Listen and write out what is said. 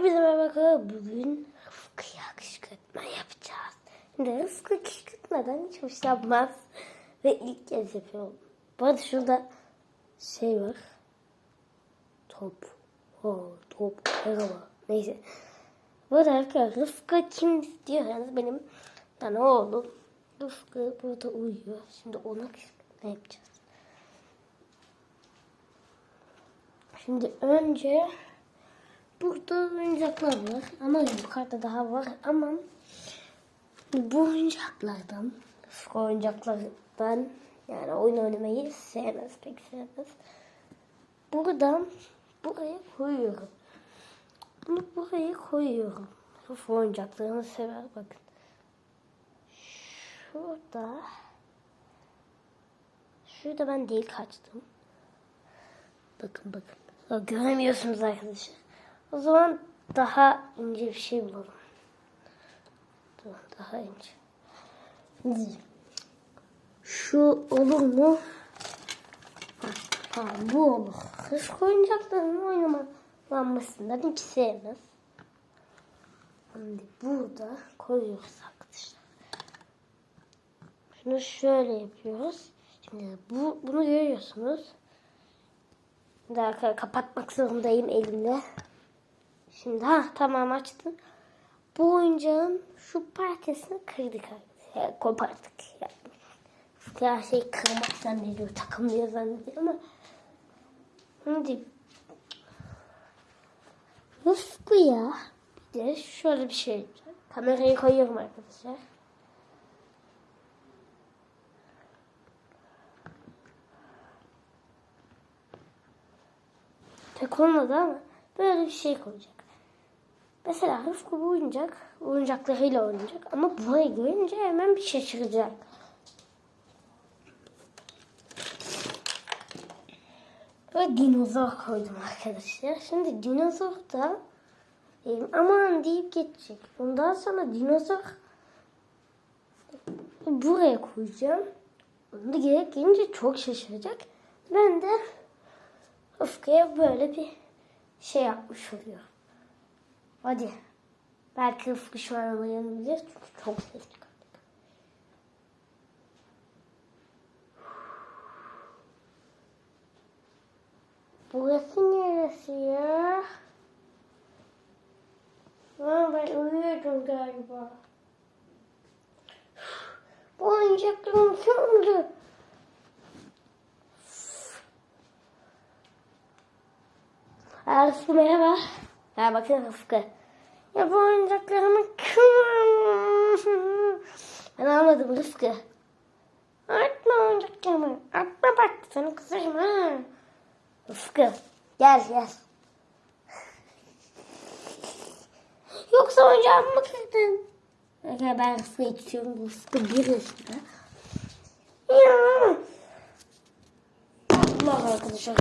Hepinize merhaba. Bugün Rıfkı'ya kışkırtma yapacağız. Şimdi Rıfkı kışkırtmadan hiç hoş yapmaz. Ve ilk kez yapıyorum. Bu arada şurada şey var. Top. Oo, top. Merhaba. Neyse. Bu arada arkadaşlar Rıfkı kim diyorsanız benim yani oğlum. Rıfkı burada uyuyor. Şimdi ona kışkırtma yapacağız. Şimdi önce burada oyuncaklar var ama yukarıda daha var ama bu oyuncaklardan oyuncaklardan yani oyun oynamayı sevmez pek sevmez. Buradan buraya koyuyorum. Bunu buraya koyuyorum. Rıfkı oyuncaklarını sever bakın. Şurada Şurada ben delik açtım. Bakın bakın. Göremiyorsunuz arkadaşlar. O zaman daha ince bir şey bulalım. Dur, Daha ince. Şu olur mu? Ha, bu olur. Kış oyuncaklarını oynamalanmasından hiç sevmez. Şimdi burada koyuyoruz arkadaşlar. Şunu şöyle yapıyoruz. Şimdi bu, bunu görüyorsunuz. Daha kapatmak zorundayım elimle. Şimdi ha tamam açtım. Bu oyuncağın şu parçasını kırdık arkadaşlar. Koparttık yani. Her şey kırmak zannediyor, takılmıyor zannediyor ama şimdi Rıfkı ya bir de şöyle bir şey. Kamerayı koyuyorum arkadaşlar. Tek olmadı ama böyle bir şey koyacak. Mesela Rıfkı bu oyuncak, oyuncaklarıyla oynayacak ama burayı görünce hemen bir şaşıracak. Ve dinozor koydum arkadaşlar. Şimdi dinozor da e, aman deyip geçecek. Ondan sonra dinozor buraya koyacağım. Onu da gerek gelince çok şaşıracak. Ben de Rıfkı'ya böyle bir şey yapmış oluyor. Hadi. Belki an uyanabilir çünkü çok ses çıkardık. Burası neresi ya? Ha, ben uyuyordum galiba. Bu oyuncaklarım söndü. Rıfkı merhaba. Ya bakın Rıfkı. Ya bu oyuncaklarımı kırmam. Ben almadım Rıfkı. Atma oyuncaklarımı. Atma bak sana kızarım ha. Rıfkı gel gel. Yoksa oyuncağımı mı kırdın? Ya ben Rıfkı'yı tutuyorum. Rıfkı bir yaşında. Ya. Allah arkadaşlar.